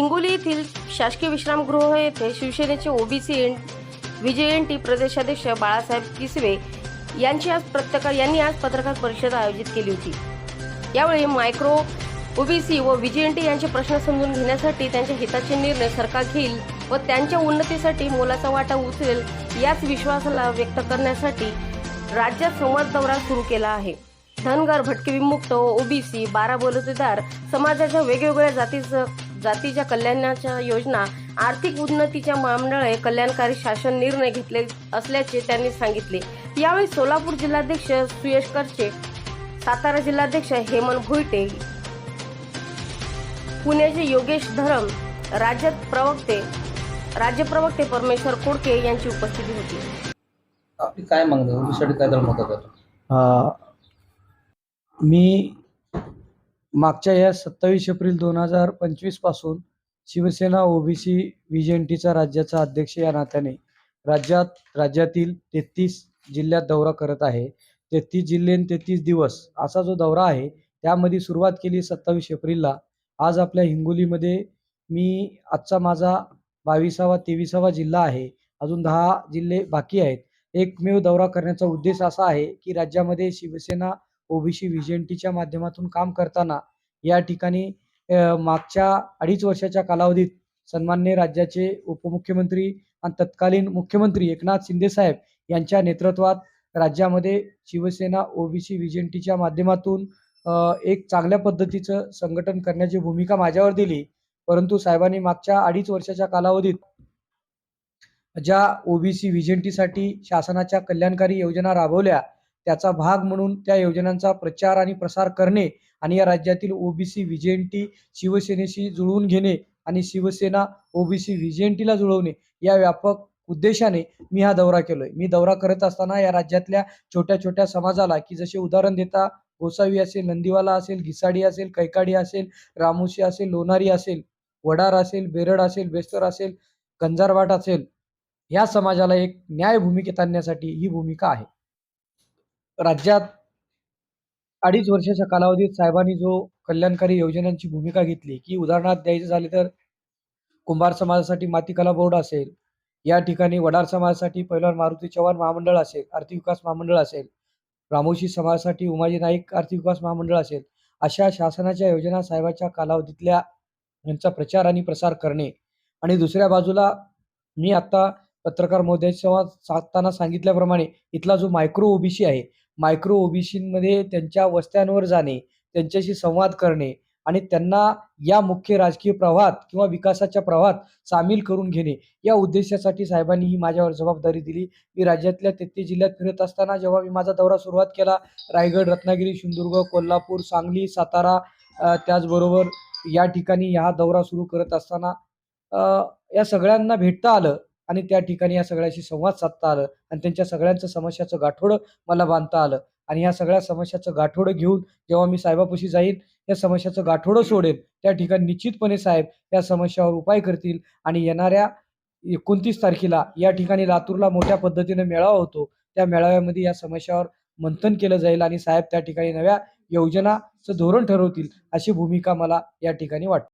हिंगोली येथील शासकीय विश्रामगृह येथे शिवसेनेचे ओबीसी एन विजय एन टी प्रदेशाध्यक्ष बाळासाहेब किसवे यांची आज पत्रकार यांनी आज पत्रकार परिषद आयोजित केली होती. यावेळी मायक्रो ओबीसी व विजयंटी यांचे प्रश्न समजून घेण्यासाठी त्यांच्या हिताचे निर्णय सरकार घेईल व त्यांच्या उन्नतीसाठी मोलाचा वाटा उचलेल याच विश्वासाला व्यक्त करण्यासाठी राज्यात संवाद दौरा सुरू केला आहे. धनगर भटके विमुक्त ओबीसी बारा बलुतेदार समाजाच्या वेगवेगळ्या जातीचं जातीच्या कल्याणाच्या योजना आर्थिक उन्नतीच्या महामंडळे कल्याणकारी शासन निर्णय घेतले असल्याचे त्यांनी सांगितले. यावेळी सोलापूर जिल्हाध्यक्ष सुयश करचे सातारा जिल्हाध्यक्ष हेमंत भोईटे पुण्याचे योगेश धरम राज्यात प्रवक्ते राज्य प्रवक्ते परमेश्वर कोडके यांची उपस्थिती होती. आपली काय मागणी काय मी मागच्या या सत्तावीस एप्रिल दोन हजार पंचवीसपासून शिवसेना ओबीसी व्हीजेंटीचा राज्याचा अध्यक्ष या नात्याने राज्यात राज्यातील तेहतीस जिल्ह्यात दौरा करत आहे. तेहतीस जिल्हे तेहतीस दिवस असा जो दौरा आहे त्यामध्ये सुरुवात केली सत्तावीस एप्रिलला. आज आपल्या हिंगोलीमध्ये मी आजचा माझा बावीसावा तेविसावा जिल्हा आहे. अजून दहा जिल्हे बाकी आहेत. एकमेव दौरा करण्याचा उद्देश असा आहे की राज्यामध्ये शिवसेना ओबीसी व्हीजेएनटीच्या माध्यमातून काम करताना या ठिकाणी मागच्या अडीच वर्षाच्या कालावधीत सन्मान्य राज्याचे उपमुख्यमंत्री आणि तत्कालीन मुख्यमंत्री एकनाथ शिंदे साहेब यांच्या नेतृत्वात राज्यामध्ये शिवसेना ओबीसी व्हीजेएनटीच्या माध्यमातून एक चांगल्या पद्धतीचं संघटन करण्याची भूमिका माझ्यावर दिली. परंतु साहेबांनी मागच्या अडीच वर्षाच्या कालावधीत ज्या ओबीसी व्हीजेएनटीसाठी शासनाच्या कल्याणकारी योजना राबवल्या त्याचा भाग म्हणून त्या योजनांचा प्रचार आणि प्रसार करणे आणि या राज्यातील ओबीसी व्हीजेएनटी शिवसेनेशी जुळवून घेणे आणि शिवसेना ओबीसी व्हीजेएनटीला जुळवणे या व्यापक उद्देशाने मी हा दौरा केलोय. मी दौरा करत असताना या राज्यातल्या छोट्या छोट्या समाजाला की जसे उदाहरण देता गोसावी असेल नंदीवाला असेल घिसाडी असेल कैकाडी असेल रामोशी असेल लोणारी असेल वडार असेल बेरड असेल बेस्तर असेल गंजारवाट असेल या समाजाला एक न्याय भूमिकेत आणण्यासाठी ही भूमिका आहे. राज्यात अडीच वर्षाच्या कालावधीत साहेबांनी जो कल्याणकारी योजनांची भूमिका घेतली की उदाहरणार्थ द्यायचं झाले तर कुंभार समाजासाठी मातीकला बोर्ड असेल या ठिकाणी वडार समाजासाठी पहिला मारुती चव्हाण महामंडळ असेल आर्थिक विकास महामंडळ असेल रामोशी समाजासाठी उमाजी नाईक आर्थिक विकास महामंडळ असेल अशा शासनाच्या योजना साहेबाच्या कालावधीतल्या यांचा प्रचार आणि प्रसार करणे. आणि दुसऱ्या बाजूला मी आता पत्रकार महोदय संवाद साधताना सांगितल्याप्रमाणे इथला जो मायक्रो ओबीसी आहे मायक्रो ओबीसीमध्ये त्यांच्या वस्त्यांवर जाणे त्यांच्याशी संवाद करणे आणि त्यांना या मुख्य राजकीय प्रवाहात किंवा विकासाच्या प्रवाहात सामील करून घेणे. या उद्देशासाठी साहेबांनी ही माझ्यावर जबाबदारी दिली. मी राज्यातल्या तेहतीस जिल्ह्यात फिरत असताना जेव्हा मी माझा दौरा सुरुवात केला रायगड रत्नागिरी सिंधुदुर्ग कोल्हापूर सांगली सातारा त्याचबरोबर या ठिकाणी हा दौरा सुरू करत असताना या सगळ्यांना भेटता आलं. आणि त्या ठिकाणी या सगळ्याशी संवाद साधता आलं आणि त्यांच्या सगळ्यांचं समस्याचं गाठोडं मला बांधता आलं. आणि ह्या सगळ्या समस्याचं गाठोडं घेऊन जेव्हा मी साहेबापाशी जाईन या समस्याचं गाठोडं सोडेन त्या ठिकाणी निश्चितपणे साहेब या समस्यावर उपाय करतील. आणि येणाऱ्या एकोणतीस तारखेला या ठिकाणी लातूरला मोठ्या पद्धतीने मेळावा होतो. त्या मेळाव्यामध्ये या समस्यावर मंथन केलं जाईल आणि साहेब त्या ठिकाणी नव्या योजनाचं धोरण ठरवतील अशी भूमिका मला या ठिकाणी वाटते.